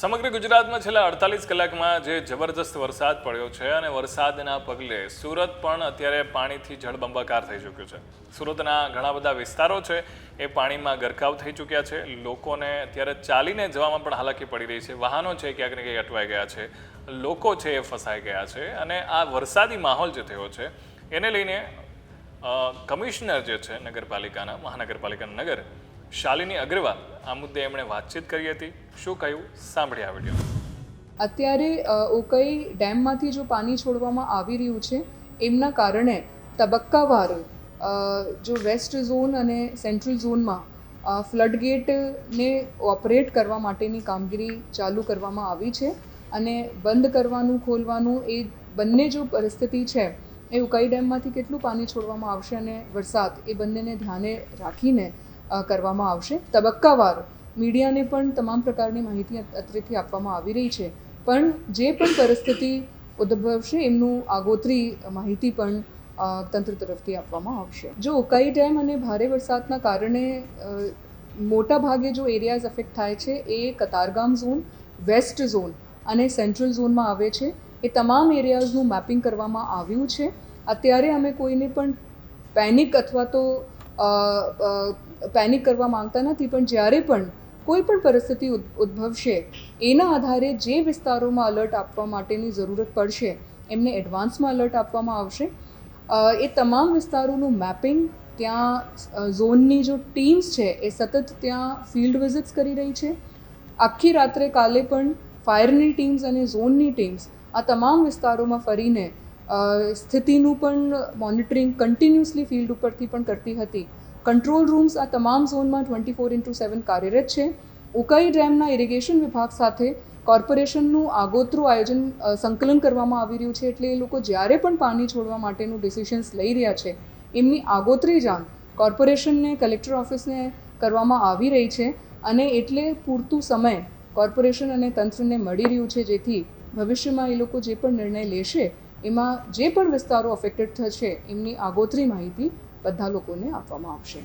સમગ્ર ગુજરાતમાં છેલ્લા અડતાલીસ કલાકમાં જે જબરજસ્ત વરસાદ પડ્યો છે અને વરસાદના પગલે સુરત પણ અત્યારે પાણીથી જળબંબાકાર થઈ ચૂક્યું છે. સુરતના ઘણા બધા વિસ્તારો છે, એ પાણીમાં ગરકાવ થઈ ચૂક્યા છે. લોકોને અત્યારે ચાલીને જવામાં પણ હાલાકી પડી રહી છે. વાહનો છે ક્યાંક ને ક્યાંક અટવાઈ ગયા છે. લોકો છે એ ફસાઈ ગયા છે અને આ વરસાદી માહોલ જે થયો છે, એને લઈને કમિશનર જે છે નગરપાલિકાના, મહાનગરપાલિકાના નગર શાલિની અગ્રવાલ આ મુદ્દે એમણે વાતચીત કરી હતી. શું કહ્યું? સાંભળી આ અત્યારે ઉકઈ ડેમમાંથી જો પાણી છોડવામાં આવી રહ્યું છે, એમના કારણે તબક્કાવાર જો વેસ્ટ ઝોન અને સેન્ટ્રલ ઝોનમાં ફ્લડગેટને ઓપરેટ કરવા માટેની કામગીરી ચાલુ કરવામાં આવી છે અને બંધ કરવાનું, ખોલવાનું એ બંને જો પરિસ્થિતિ છે, એ ઉકાઈ ડેમમાંથી કેટલું પાણી છોડવામાં આવશે અને વરસાદ એ બંનેને ધ્યાને રાખીને કરવામાં આવશે. તબક્કાવાર. મીડિયાને પણ તમામ પ્રકારની માહિતી અત- અત્રેથી આપવામાં આવી રહી છે. પણ જે પણ પરિસ્થિતિ ઉદ્ભવશે, એમનું આગોતરી માહિતી પણ તંત્ર તરફથી આપવામાં આવશે. જો ઉકાઈ ડેમ અને ભારે વરસાદના કારણે મોટા ભાગે જો એરિયાઝ અફેક્ટ થાય છે, એ કતારગામ ઝોન, વેસ્ટ ઝોન અને સેન્ટ્રલ ઝોનમાં આવે છે. એ તમામ એરિયાઝનું મેપિંગ કરવામાં આવ્યું છે. અત્યારે અમે કોઈને પણ પેનિક અથવા તો પેનિક કરવા માંગતા નથી, પણ જ્યારે પણ કોઈ પણ પરિસ્થિતિ ઉદ્ભવશે, એના આધારે જે વિસ્તારોમાં અલર્ટ આપવા માટેની જરૂરત પડશે, એમને એડવાન્સમાં અલર્ટ આપવામાં આવશે. એ તમામ વિસ્તારોનું મેપિંગ ત્યાં ઝોનની જો ટીમ્સ છે, એ સતત ત્યાં ફિલ્ડ વિઝિટ્સ કરી રહી છે. આખી રાત્રે કાલે પણ ફાયરની ટીમ્સ અને ઝોનની ટીમ્સ આ તમામ વિસ્તારોમાં ફરીને સ્થિતિનું પણ મોનિટરિંગ કન્ટિન્યુઅસલી ફિલ્ડ ઉપરથી પણ કરતી હતી. કંટ્રોલ રૂમ્સ આ તમામ ઝોનમાં ટ્વેન્ટી ફોર ઇન્ટુ સેવન કાર્યરત છે. ઉકાઈ ડેમના ઇરિગેશન વિભાગ સાથે કોર્પોરેશનનું આગોતરું આયોજન સંકલન કરવામાં આવી રહ્યું છે એટલે એ લોકો જ્યારે પણ પાણી છોડવા માટેનું ડિસિશન્સ લઈ રહ્યા છે, એમની આગોતરી જાણ કોર્પોરેશનને કલેક્ટર ઓફિસને કરવામાં આવી રહી છે અને એટલે પૂરતું સમય કોર્પોરેશન અને તંત્રને મળી રહ્યું છે જેથી ભવિષ્યમાં એ લોકો જે પણ નિર્ણય લેશે, એમાં જે પણ વિસ્તારો અફેક્ટેડ થશે, એમની આગોતરી માહિતી બધા લોકોને આપવામાં આવશે.